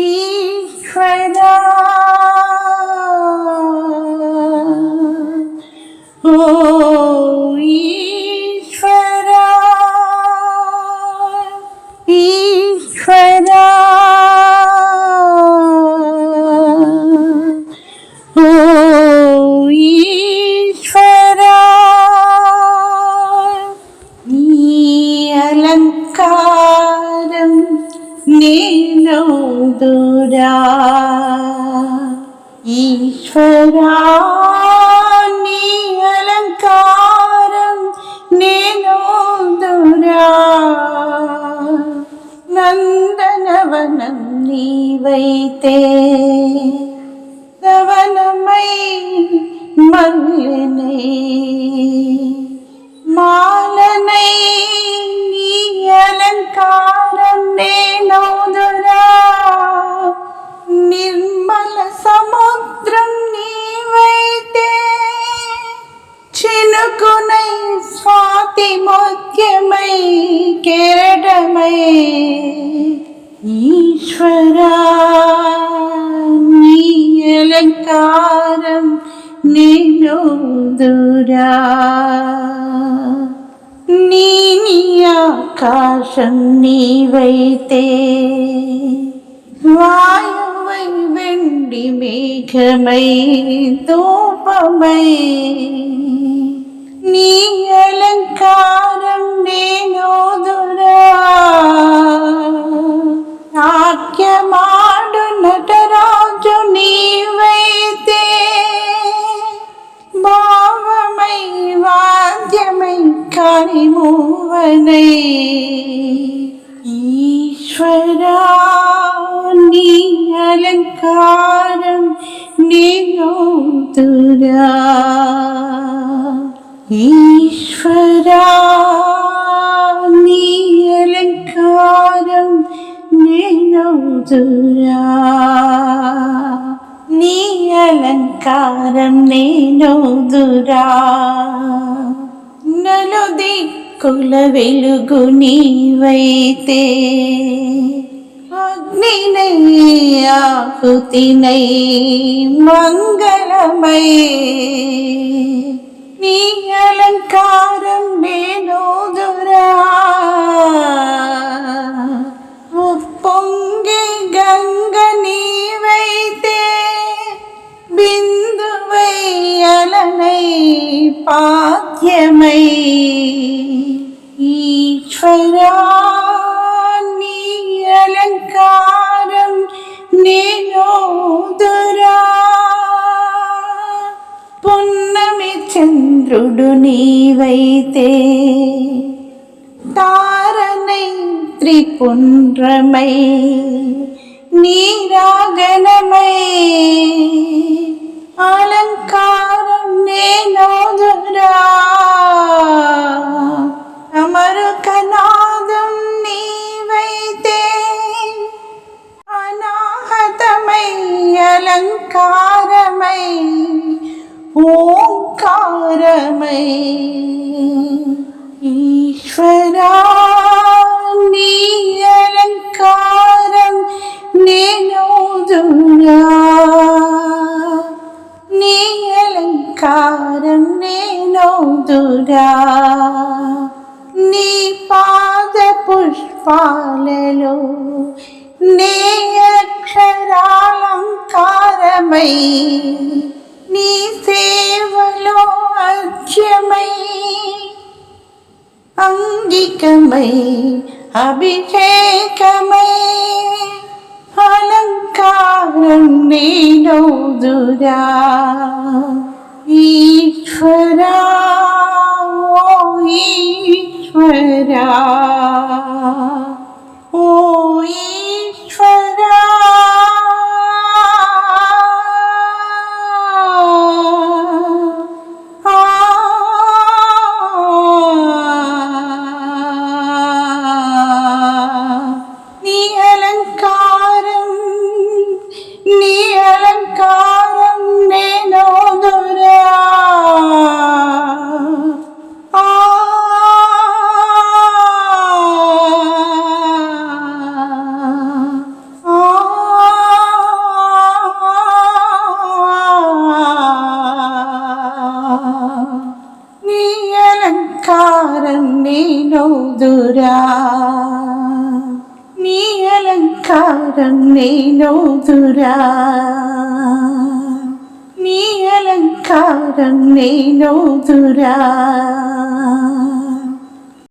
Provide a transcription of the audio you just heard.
ഈശ്വരാ ഓ బంధురా దురా. ఈశ్వరా నీ అలంకారం నేను దురా. నందనవనం నీవైతే దవనమై మల్లెనై ഈശ്വരാലങ്കാരം നീ നീ വൈത്തേ. വായുവൈ വെണ്ടി മേഘമൈ ധൂപമൈ. നീ അലങ്കാരം നേനോതു ആദ്യമൈ കണിമൂവനൈ ഈശ്വര നീ അലങ്കാരം നീങ്ങോതുരാ ഈശ്വര നീ അലങ്കാരം നീങ്ങോതുരാ നീ അലങ്കാരം നീനോതുരാ. నేనోదురా కుల వెలుగు నీవైతే. అగ్నినై ఆహుతినై మంగళమై. నీ అలంకారం నేనోదురా పొంగి వాక్యమై ఈశ్వరాన్ని అలంకారం నేనోదురా పున్నమి చంద్రుడు నీవైతే తారనై త్రిపుండ్రమై నీరాగనమై అలంకారం నేనోదురా ஓங்காரமை ஓங்காரமை ஈஸ்வரா நீ அலங்காரம் நேனோதுயா நீ நேனோதுரா நீ பாத புஷ்பாலலோ నే అక్షరాలంకారమై నీ సేవలో అర్ఘ్యమై అంగికమై అభిషేకమై అలంకారం నేనౌదురా ఈశ్వరా ఓ ఈశ్వరా. నేనోదురా నీ అలంకారం నేనోదురా నీ అలంకారం నేనోదురా